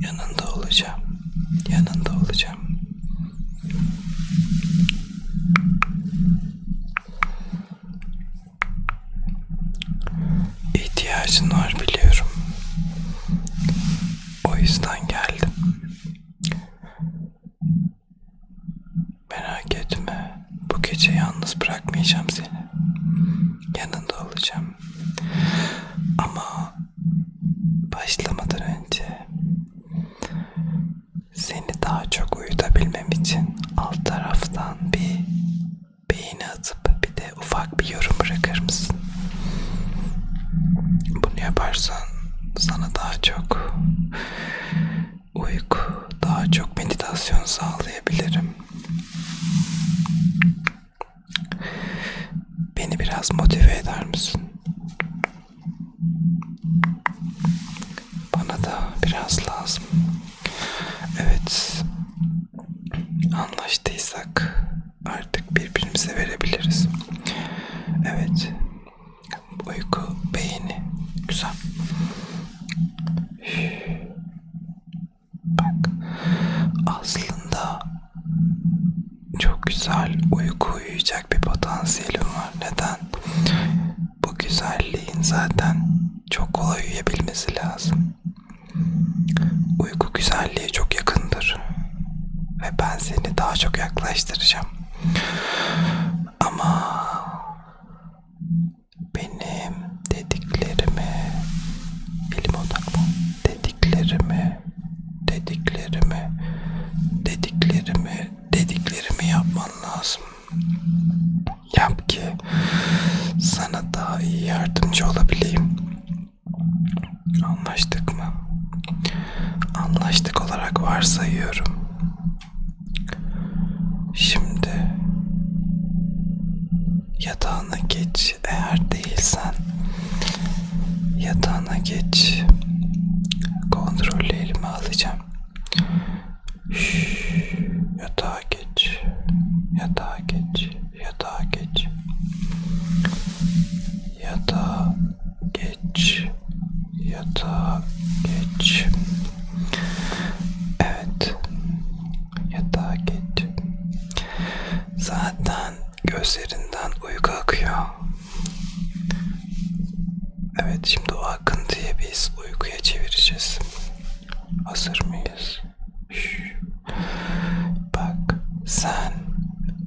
Yanında olacağım. Yanında olacağım. İhtiyacın var biliyorum. O yüzden geldim. Merak etme. Bu gece yalnız bırakmayacağım seni. Yanında olacağım. Ama bir yorum bırakır mısın? Bunu yaparsan sana daha çok uyku, daha çok meditasyon sağlayabilirim. Beni biraz motive eder misin? Bana da biraz lazım. Evet. Anlaştıysak artık birbirimize verebiliriz. Evet. Uyku, beğeni. Güzel. Bak. Aslında çok güzel uyku uyuyacak bir potansiyelim var. Neden? Bu güzelliğin zaten çok kolay uyuyabilmesi lazım. Uyku güzelliğe çok yakındır. Ve ben seni daha çok yaklaştıracağım. Daha iyi yardımcı olabileyim. Anlaştık mı? Anlaştık olarak varsayıyorum. Şimdi yatağına gözlerinden uyku akıyor Evet şimdi o akıntıyı biz uykuya çevireceğiz. Hazır mıyız? Şş. Bak sen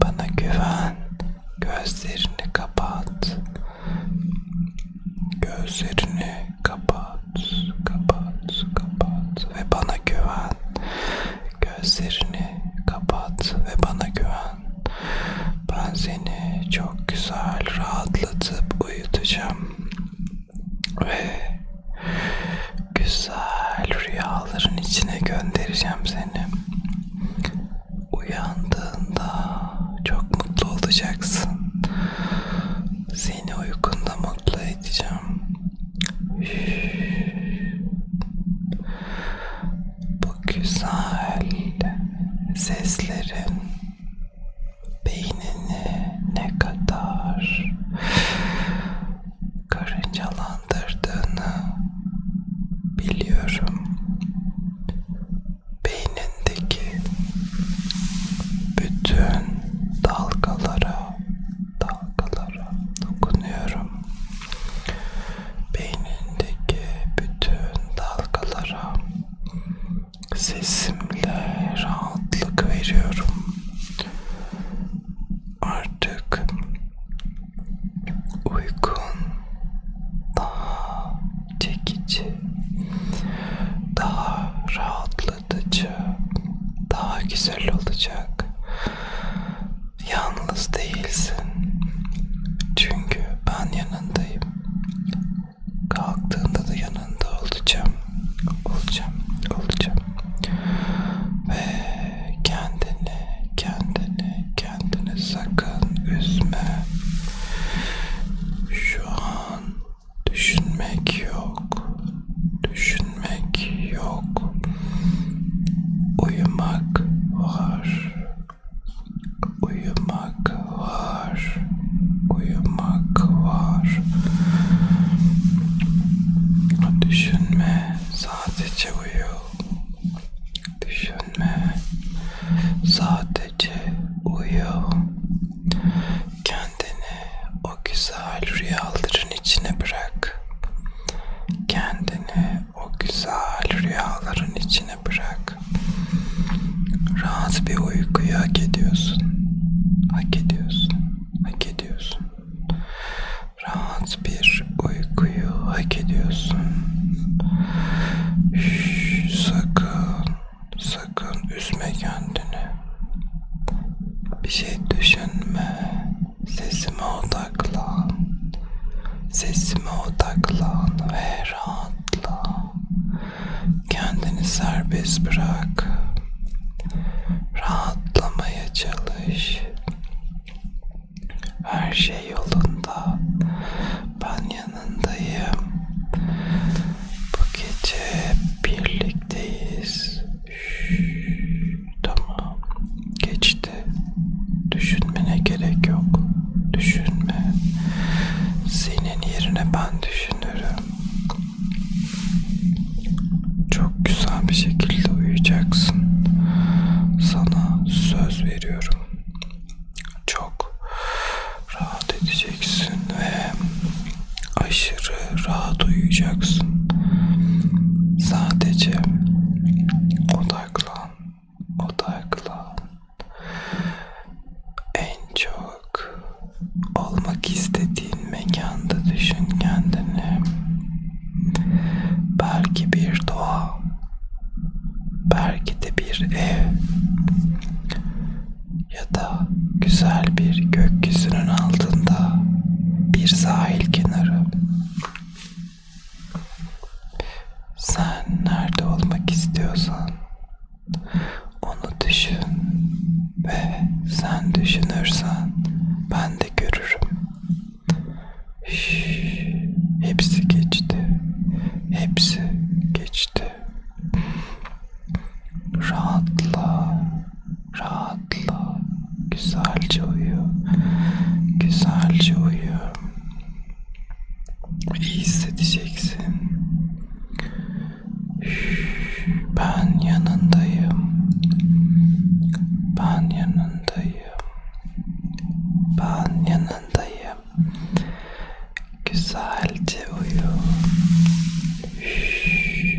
bana güven. Gözlerini kapat. Gözlerini kapat. Kapat. Ve bana güven. Gözlerini kapat ve bana güven. Ben seni çok güzel rahatlatıp uyutacağım ve güzel rüyaların içine göndereceğim seni. Uyandığında çok mutlu olacaksın. Seni uykunda mutlu edeceğim. Bu güzel seslerin hak ediyorsun. Şş, sakın, sakın üzme kendini. Bir şey düşünme. Sesime odaklan. Sesime odaklan ve rahatla. Kendini serbest bırak. Rahatlamaya çalış. Her şey yolunda. Ben yanındayım. Bu gece birlikteyiz. Şşş, tamam. Geçti. Düşünmene gerek yok. Düşünme. Senin yerine ben düşünürüm. Çok güzel bir şekilde uyuyacaksın. Sana söz veriyorum. Çok rahat edeceksin ve aşırı rahat uyuyacaksın. Sadece odaklan, odaklan. En çok olmak istediğin mekanda düşün kendini. Belki bir doğa, belki de bir ev ya da güzel bir gökyüzünün Sen nerede olmak istiyorsan onu düşün ve sen düşünürsen ben de görürüm. Şşş, hepsi geçti. Hepsi geçti. Rahatla, rahatla. Güzelce uyu. Güzelce uyu. İyi hissedeceksin. Şşş, Ben yanındayım. Ben yanındayım. Ben yanındayım. Güzelce uyu. Şşş,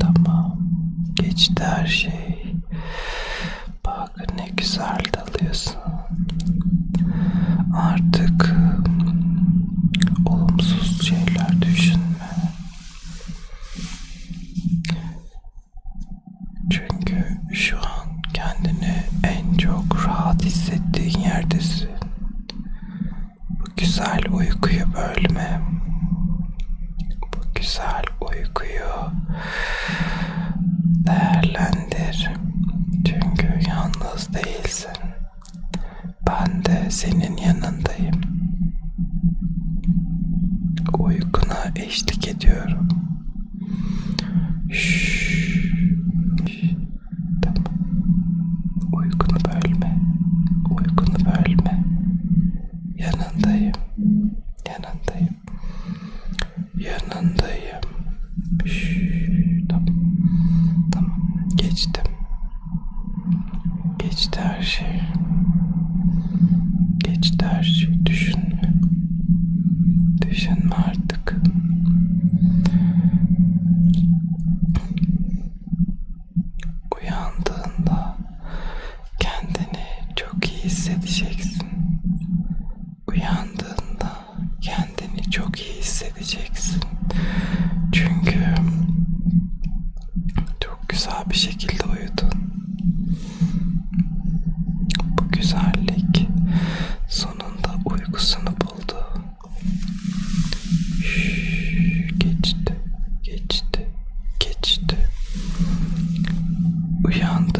Tamam. Geçti her şey. Bak ne güzel dalıyorsun. Artık olumsuz şeyler düşünme. Çünkü şu an kendini en çok rahat hissettiğin yerdesin. Bu güzel uykuyu bölme. Bu güzel uykuyu değerlendir. Çünkü yalnız değilsin. Ben de senin yanındayım. Uykuna eşlik ediyorum. Şşş. Tamam. Uykunu bölme. Uykunu bölme. Yanındayım. Yanındayım. Yanındayım. Şşş. Tamam. Tamam. Geçtim. Geçti her şey. Şey. Düşünme. Düşünme artık. Uyandığında kendini çok iyi hissedeceksin. Uyandığında kendini çok iyi hissedeceksin. Çünkü çok güzel bir şekilde uyudun. Bu güzellik sonunda uykusunu buldu. Şşş, geçti, geçti, geçti. Uyandığında